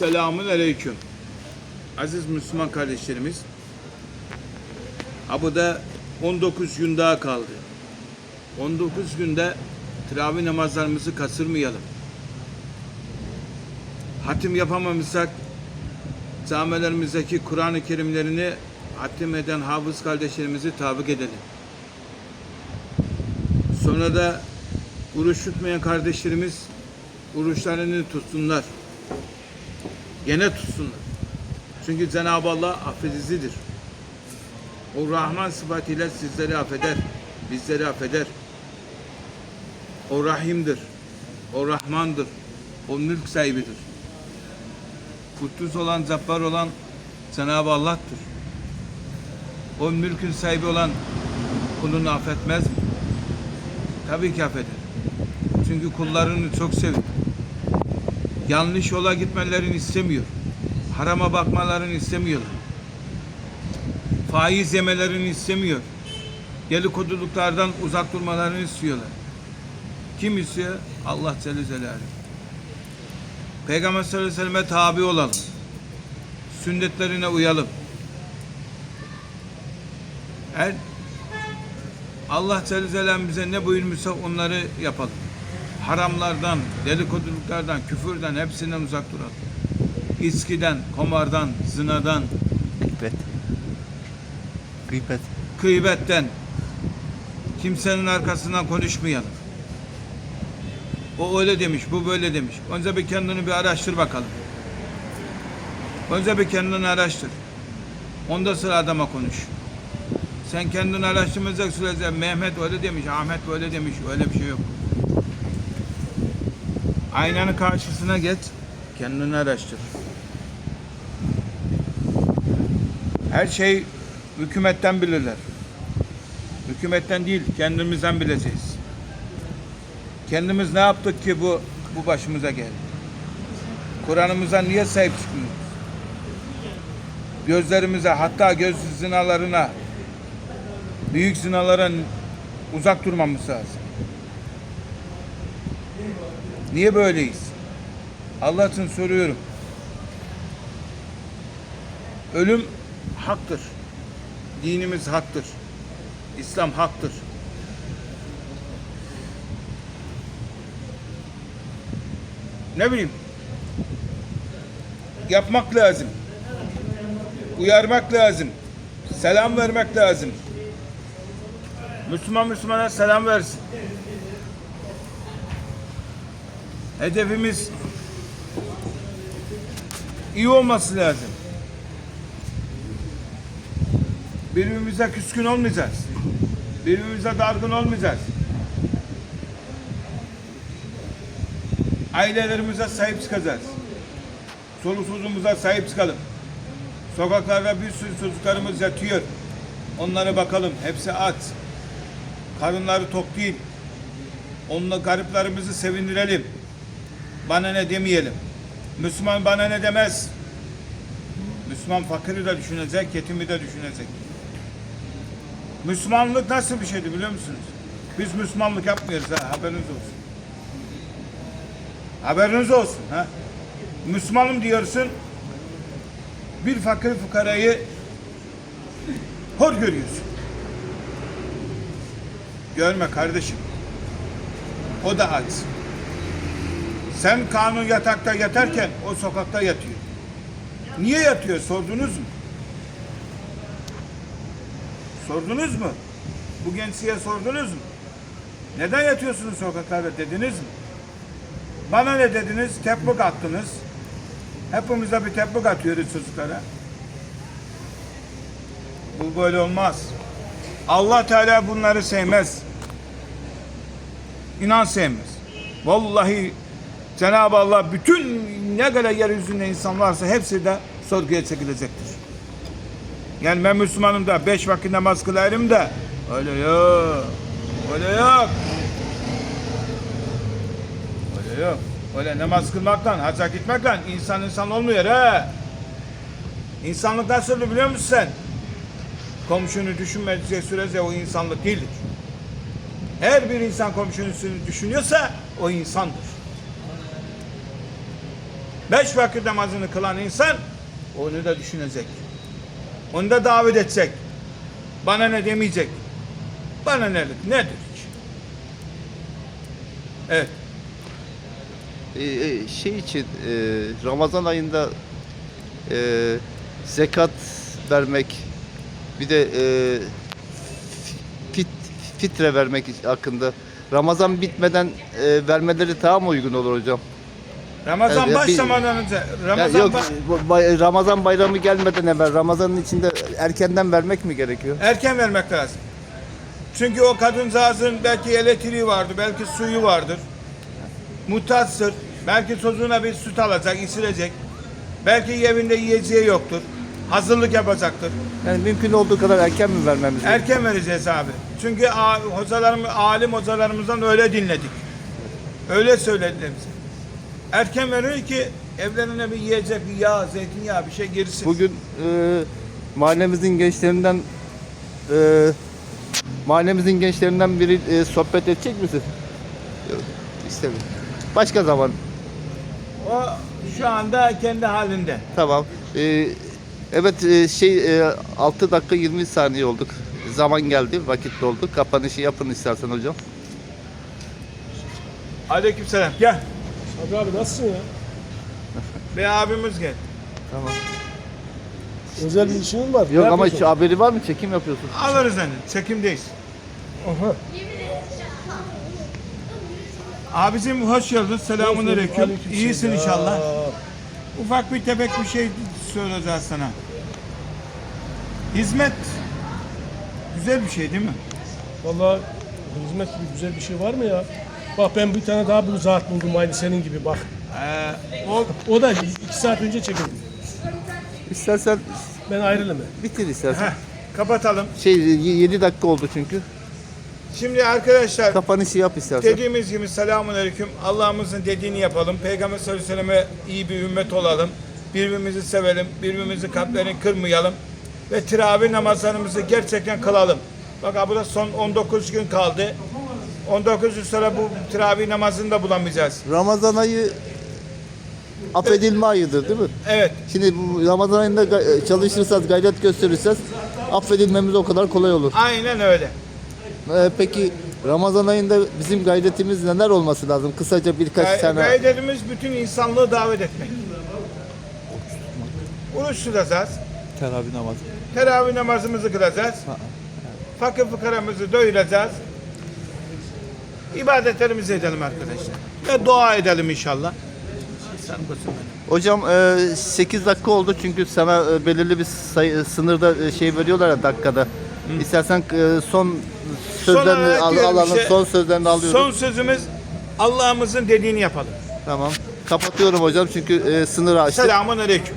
Selamun Aleyküm. Aziz Müslüman kardeşlerimiz. Ha bu da 19 gün daha kaldı. 19 günde teravih namazlarımızı kasırmayalım. Hatim yapamamışsak camilerimizdeki Kur'an-ı Kerimlerini hatim eden hafız kardeşlerimizi tabik edelim. Sonra da oruç tutmayan kardeşlerimiz oruçlarını tutsunlar. Gene tutsunlar. Çünkü Cenab-ı Allah affedicidir. O Rahman sıfatıyla sizleri affeder, bizleri affeder. O Rahim'dir, o Rahman'dır, o mülk sahibidir. Kuddus olan, Cabbar olan Cenab-ı Allah'tır. O mülkün sahibi olan kulunu affetmez mi? Tabii ki affeder. Çünkü kullarını çok seviyor. Yanlış yola gitmelerini istemiyor. Harama bakmalarını istemiyor. Faiz yemelerini istemiyor. Dedikoduluklardan uzak durmalarını istiyorlar. Kim istiyor? Allah Celle Celaluhu. Peygamber sallallahu aleyhi ve selleme tabi olalım. Sünnetlerine uyalım. Her Allah Celle Celaluhu bize ne buyurmuşsa onları yapalım. Haramlardan, dedikoduluklardan, küfürden hepsinden uzak duralım. İçkiden, komardan, zinadan, Gıybet. Gıybet. gıybetten, kimsenin arkasından konuşmayalım. O öyle demiş, bu böyle demiş. Önce bir kendini bir araştır bakalım. Önce bir kendini araştır. Ondan sonra adama konuş. Sen kendini araştırmayacak sürece Mehmet öyle demiş, Ahmet böyle demiş, öyle bir şey yok. Aynanın karşısına geç, kendini araştır. Her şey hükümetten bilirler. Hükümetten değil, kendimizden bileceğiz. Kendimiz ne yaptık ki bu bu başımıza geldi? Kur'an'ımıza niye sahip çıkmıyoruz? Gözlerimize hatta göz zinalarına büyük zinalara uzak durmamız lazım. Niye böyleyiz? Allah için soruyorum. Ölüm haktır. Dinimiz haktır. İslam haktır. Ne bileyim. Yapmak lazım. Uyarmak lazım. Selam vermek lazım. Müslüman Müslümana selam versin. Hedefimiz iyi olması lazım. Birbirimize küskün olmayacağız. Birbirimize dargın olmayacağız. Ailelerimize sahip çıkacağız. Soluksuzumuza sahip çıkalım. Sokaklarda bir sürü çocuklarımız yatıyor. Onlara bakalım. Hepsi aç. Karınları tok değil. Onunla gariplerimizi sevindirelim. Bana ne demeyelim. Müslüman bana ne demez. Müslüman fakiri de düşünecek, yetimi de düşünecek. Müslümanlık nasıl bir şeydi biliyor musunuz? Biz Müslümanlık yapmıyoruz ha, haberiniz olsun. Haberiniz olsun ha. Müslümanım diyorsun, bir fakir fukarayı hor görüyorsun. Görme kardeşim. O da aç. Sen kanun yatakta yatarken o sokakta yatıyor. Niye yatıyor sordunuz mu? Sordunuz mu? Bu gençliğe sordunuz mu? Neden yatıyorsunuz sokaklarda dediniz mi? Bana ne dediniz? Tepuk attınız. Hepimize bir tepuk atıyoruz çocuklara. Bu böyle olmaz. Allah Teala bunları sevmez. İnan sevmez. Vallahi Cenab-ı Allah bütün ne kadar yeryüzünde insan varsa hepsi de sorguya çekilecektir. Yani ben Müslümanım da beş vakit namaz kılarım da öyle yok. Öyle yok. Öyle yok. Öyle namaz kılmaktan, hacca gitmekle insan insan olmuyor ha. İnsanlık nasıl biliyor musun sen? Komşunu düşünmediği sürece o insanlık değildir. Her bir insan komşusunu düşünüyorsa o insandır. Beş vakit namazını kılan insan onu da düşünecek. Onu da davet edecek. Bana ne demeyecek. Bana nelik nedir ki? Evet. Ee, e, şey için e, Ramazan ayında e, zekat vermek bir de e, fit, fitre vermek hakkında Ramazan bitmeden e, vermeleri daha mı uygun olur hocam? Ramazan Evet, bir- başlamadan önce Ya Ramazan yok ba- bu bay- Ramazan bayramı gelmeden evvel Ramazanın içinde erkenden vermek mi gerekiyor? erken vermek lazım. Çünkü o kadıncağızın belki elektriği vardır, belki suyu vardır. Muhtaçtır. Belki çocuğuna bir süt alacak, içirecek. Belki evinde yiyeceği yoktur. Hazırlık yapacaktır. Yani mümkün olduğu kadar erken mi vermemiz gerekiyor? Erken vereceğiz abi. Çünkü a- hocalarım, alim hocalarımızdan öyle dinledik. Öyle söylediler bize. Erken veriyor ki evlerine bir yiyecek, bir yağ, zeytinyağı bir şey girsin. Bugün e, mahallemizin gençlerinden e, mahallemizin gençlerinden biri e, sohbet edecek misin? Yok, istemiyorum. Başka zaman. O şu anda kendi halinde. Tamam. E, evet e, şey e, 6 dakika 20 saniye olduk. Zaman geldi, vakit doldu. Kapanışı yapın istersen hocam. Aleykümselam. Gel. Abi abi nasılsın ya? Bir abimiz gel. Tamam. Özel bir işin mi var? Yok Ne ama yapıyorsun? şu haberi var mı? Çekim yapıyorsun. Alırız hani. Çekimdeyiz. Aha. Abicim hoş geldin. Selamun aleyküm. Aleyküm İyisin inşallah. Ufak bir tefek bir şey söyleyeceğiz sana. Hizmet güzel bir şey değil mi? Vallahi hizmet gibi güzel bir şey var mı ya? Bak ben bir tane daha bir zat buldum aynı senin gibi bak. Ee, o O da iki saat önce çekildi. İstersen Ben ayrılama. bitir istersen. Heh, kapatalım. Şey 7 dakika oldu çünkü. Şimdi arkadaşlar Kapanışı yap istersen. dediğimiz gibi selamun aleyküm. Allah'ımızın dediğini yapalım. Peygamber sallallahu aleyhi ve selleme iyi bir ümmet olalım. Birbirimizi sevelim. Birbirimizi kalplerini kırmayalım. Ve teravih namazlarımızı gerçekten kılalım. Bak ha burada son 19 gün kaldı. 19 gün sonra bu teravih namazını da bulamayacağız. Ramazan ayı affedilme ayıdır değil mi? Evet. Şimdi bu Ramazan ayında ga- çalışırsak, gayret gösterirsek affedilmemiz o kadar kolay olur. Aynen öyle. Ee, peki Ramazan ayında bizim gayretimiz neler olması lazım? Kısaca birkaç Gay- tane. Gayretimiz bütün insanlığı davet etmek. Oruç tutacağız. Teravih namazı. Teravih namazımızı kılacağız. Fakir fıkaramızı doyuracağız. İbadetlerimizi edelim arkadaşlar. Ve dua edelim inşallah. Sen basın. Hocam 8 dakika oldu çünkü sana e, belirli bir sayı, sınırda e, şey veriyorlar ya dakikada. İstersen e, son sözlerini olarak al, alalım. işte, son sözlerini alıyorum. Son sözümüz Allah'ımızın dediğini yapalım. Tamam. Kapatıyorum hocam çünkü e, sınırı aştık. Selamun aleyküm.